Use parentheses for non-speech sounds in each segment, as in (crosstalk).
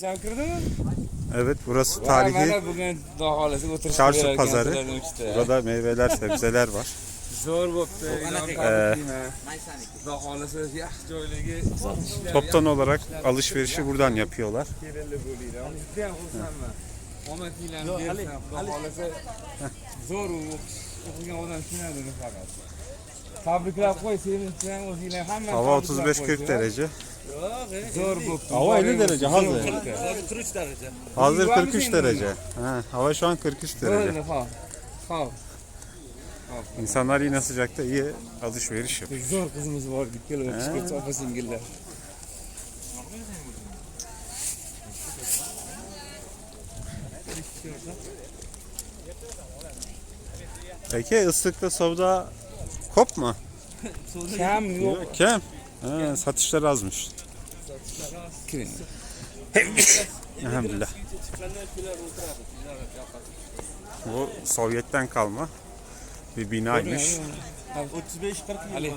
Sen kirdimi? Evet burası tarihi o'tirishib çarşı pazarı. Burada meyveler, sebzeler var. (laughs) Zo'r bo'pti. Ee, Toptan olarak alışverişi buradan yapıyorlar. zo'r uni faqat. Tabriklab qo'y, sevinchdan o'zinglar hamma Hava 35-40 derece. Zo'r bo'pti. Hava 50 derece, hazır. bo'pti. Hazır 43 derece. Ha, hava şu an 43 derece. İnsanlar yine sıcakta iyi alışveriş yapıyor. Zo'r qizimiz bor, kelib opa singillar. Peki ıslıkta savda kop mu? (laughs) Yo'q. Yok. Kem. Ha, satışlar azmış. Kiring. Elhamdülillah. Bu Sovyet'ten kalma bir binaymış. 35-40 Ali.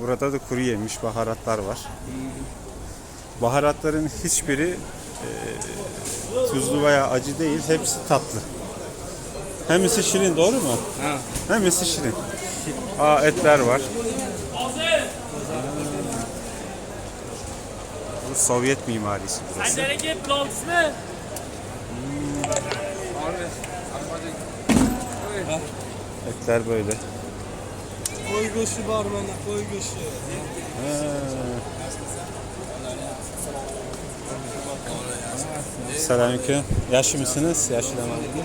Burada da kuru yemiş baharatlar var. Baharatların hiçbiri e, tuzlu veya acı değil, hepsi tatlı. Hemisi şirin doğru mu? Ha. Hemisi şirin. Aa etler var. Bu Sovyet mimarisi burası. Etler böyle. Koy go'shti bor mana qo'y go'shti. Selamünaleyküm. Yaşlı mısınız? Yaşlı Selamünaleyküm.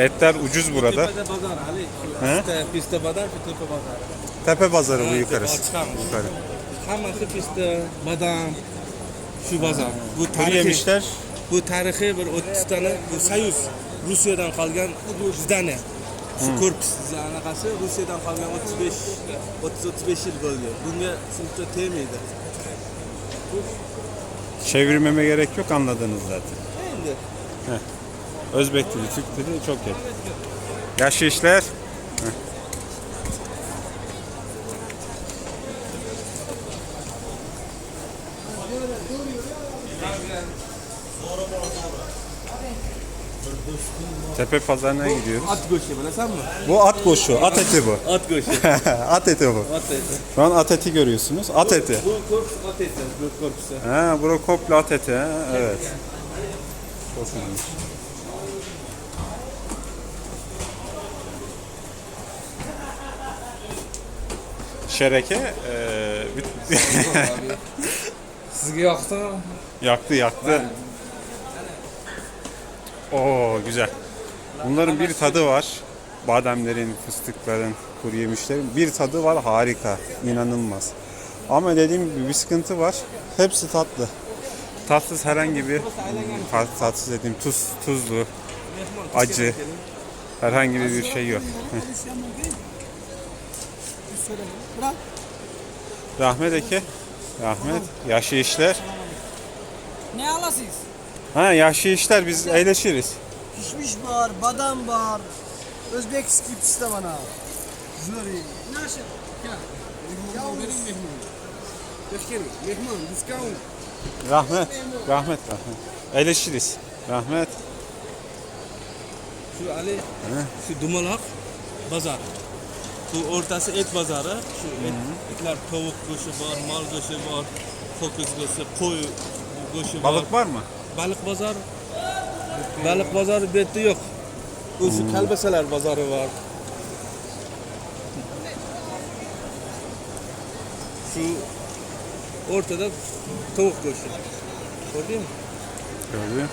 Etler ucuz burada. He? Bozor, shu tepa bozor. Tepe pazarı bu yukarısı. Yukarı. Hammasi pista, badam, shu bozor. Bu tarixiy, yemişler bu tarixiy bir 30 tani bu Soyuz Rusiyadan qolgan zdaniya. Shu korpus anaqasi Rusiyadan qolgan 35 30-35 yil bo'lgan. Bunga sinfda tegmaydi. çevirmeme gerek yok anladınız zaten. Endi Özbek dili, Türk dili çok yakın. Yaşlı işler. Tepe pazarına gidiyoruz. ot go'shti bilasanmi? Bu at koşu, at eti bu. (laughs) Ot go'shti. (laughs) at eti bu. Ot eti. Şu an at eti görüyorsunuz. At eti. Bu korpus ot eti, bu korpusi. Ha, bura komple at eti. Ha? Evet. Çok iyiymiş. Şereke eee, bit- (laughs) Sizga yoqdimi? yaktı yaktı. Oo güzel. Bunların bir tadı var. Bademlerin, fıstıkların, kuru yemişlerin bir tadı var harika. inanılmaz. Ama dediğim gibi bir sıkıntı var. Hepsi tatlı. Tatsız herhangi bir tat- tatsız dediğim tuz, tuzlu, acı herhangi bir şey yok. Heh. Rahmet Eke. Rahmet. Yaşlı işler. Ne alasınız? Ha yaşlı işler biz eğleşiriz. Pişmiş var, badam var. Özbek skipsi de bana. Zuri. Nasıl? Rahmet. Rahmet. Rahmet. Eğleşiriz. Rahmet. Shu Ali, shu dumaloq bozor. Bu o'rtasi et bozori. Shu et, etlar tovuq go'shti bor, mol go'shti bor, ho'kiz go'shti, qo'y go'shti bor. Balık var mı? Baliq bozor. Baliq bozori bu yerda yo'q. U shu kalbasalar bozori bor. Shu o'rtada tovuq go'shti. Ko'rdingmi? Gördüm.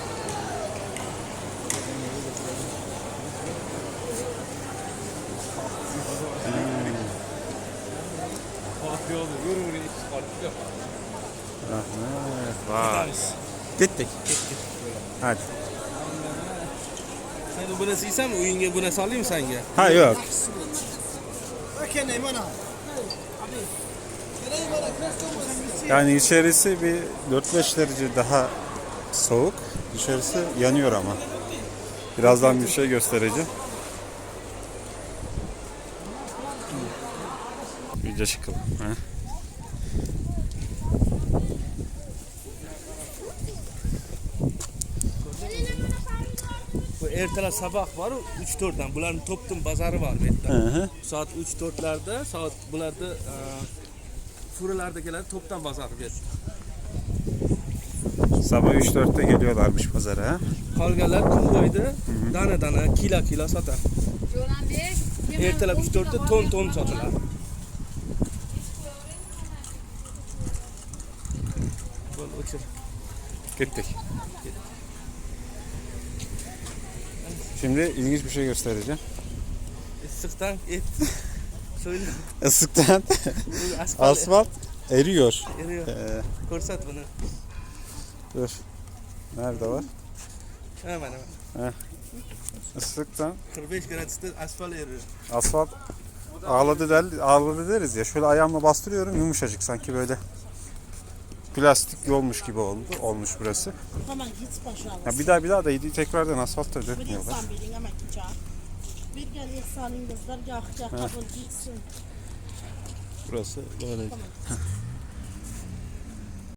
Rahmet. Vay. Gittik. Hadi. Sen buni siysanmi? Uyingga buni solaymi senga? Ha yok. Yani içerisi bir 4-5 derece daha soğuk. Dışarısı yanıyor ama. Birazdan bir şey göstereceğim. iyice çıkalım. Ha? Bu ertalab sabah var 3-4'dan. Buların toptum bazarı var. Hı. Soat 3-4'larda, soat bularda e, furalarda keladi toptan bu yerda. Sabah 3-4'te geliyorlarmış pazara. Ha? Qolganlar kun bo'yida dana dana, kilo kilo sotadi. Ertalab 3-4'da ton ton sotiladi. Bo'l o'chir. Gittik. Şimdi ilginç bir şey göstereceğim. Issiqdan et (laughs) so'yilib Isıktan bu asfalt asfalt eriyor. eriyor. Ee, Ko'rsat buni. dur. Nerede var? Ha mana mana. Islıktan 45 gradusda asfalt eriyor. asfalt ağladı der, ağladı deriz ya. Şöyle ayağımla bastırıyorum yumuşacık sanki böyle plastik yolmuş gibi olmuş, olmuş burası. Hemen git başa Ya bir daha bir daha da iyi tekrardan asfalt da dökmüyorlar. Burası böyle. (laughs)